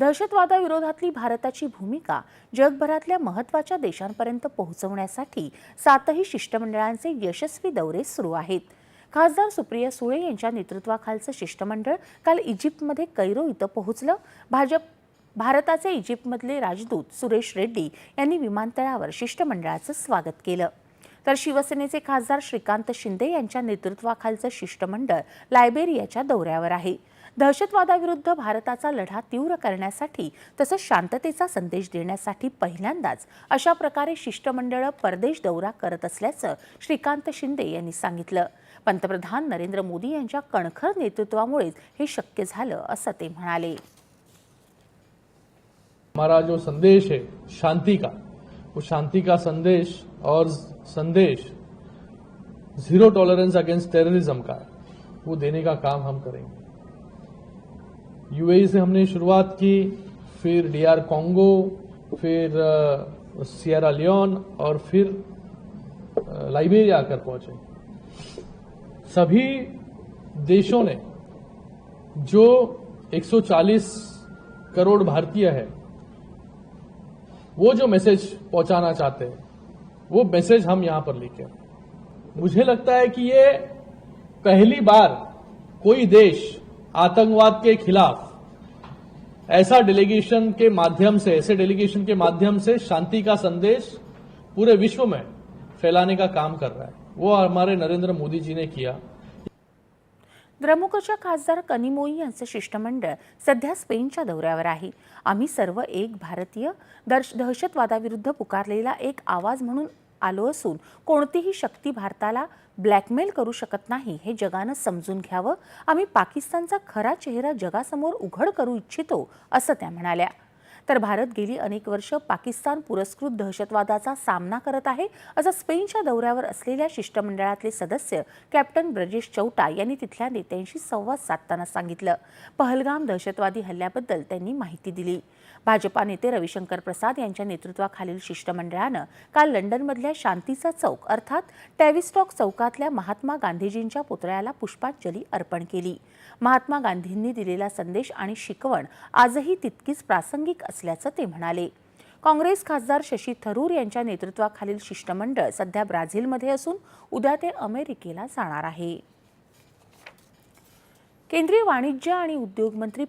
दहशतवादाविरोधातली भारताची भूमिका जगभरातल्या महत्त्वाच्या देशांपर्यंत पोहोचवण्यासाठी सातही शिष्टमंडळांचे यशस्वी दौरे सुरू आहेत. खासदार सुप्रिया सुळे यांच्या नेतृत्वाखालचं शिष्टमंडळ काल इजिप्तमध्ये कैरो इथं पोहोचलं. भाजप भारताचे इजिप्तमधले राजदूत सुरेश रेड्डी यांनी विमानतळावर शिष्टमंडळाचं स्वागत केलं. तर शिवसेनेचे खासदार श्रीकांत शिंदे यांच्या नेतृत्वाखालचं शिष्टमंडळ लायबेरियाच्या दौऱ्यावर आहे. दहशतवादाविरुद्ध भारताचा लढा तीव्र करण्यासाठी तसंच शांततेचा संदेश देण्यासाठी पहिल्यांदाच अशा प्रकारे शिष्टमंडळं परदेश दौरा करत असल्याचं श्रीकांत शिंदे यांनी सांगितलं. पंतप्रधान नरेंद्र मोदी यांच्या कणखर नेतृत्वामुळेच हे शक्य झालं असं ते म्हणाले. हमारा जो संदेश है शांति का वो शांति का संदेश और संदेश जीरो टॉलरेंस अगेंस्ट टेररिज्म का है। वो देने का काम हम करेंगे। यूएई से हमने शुरुआत की, फिर डीआर कॉन्गो फिर सियरा लियोन और फिर लाइबेरिया आकर पहुँचे। सभी देशों ने, जो 140 करोड़ भारतीय है, वो जो मैसेज पहुंचाना चाहते हैं, वो मैसेज हम यहाँ पर लिखे मुझे लगता है कि ये पहली बार कोई देश आतंकवाद के खिलाफ। ऐसा डेलीगेशन के माध्यम से ऐसे डेलीगेशन के माध्यम से शांति का संदेश पूरे विश्व में फैलाने का काम कर रहा है। वो हमारे नरेंद्र मोदी जी ने किया। द्रमुकच्या खासदार कनिमोई यांचं शिष्टमंडळ सध्या स्पेनच्या दौऱ्यावर आहे. आम्ही सर्व एक भारतीय दर्श दहशतवादाविरुद्ध पुकारलेला एक आवाज म्हणून आलो असून कोणतीही शक्ती भारताला ब्लॅकमेल करू शकत नाही हे जगानं समजून घ्यावं. आम्ही पाकिस्तानचा खरा चेहरा जगासमोर उघड करू इच्छितो असं त्या म्हणाल्या. तर भारत गेली अनेक वर्ष पाकिस्तान पुरस्कृत दहशतवादाचा सामना करत आहे असं स्पेनच्या दौऱ्यावर असलेल्या शिष्टमंडळातले सदस्य कॅप्टन ब्रजेश चौटा यांनी तिथल्या नेत्यांशी संवाद साधताना सांगितलं. पहलगाम दहशतवादी हल्ल्याबद्दल त्यांनी माहिती दिली. भाजपा नेते रविशंकर प्रसाद यांच्या नेतृत्वाखालील शिष्टमंडळानं काल लंडनमधल्या शांतीचा चौक अर्थात टॅविस्टॉक चौकातल्या महात्मा गांधीजींच्या पुतळ्याला पुष्पांजली अर्पण केली. महात्मा गांधींनी दिलेला संदेश आणि शिकवण आजही तितकीच प्रासंगिक असल्याचं ते म्हणाले. काँग्रेस खासदार शशी थरूर यांच्या नेतृत्वाखालील शिष्टमंडळ सध्या ब्राझीलमध्ये असून उद्या ते अमेरिकेला जाणार आहे. केंद्रीय वाणिज्य आणि उद्योग मंत्री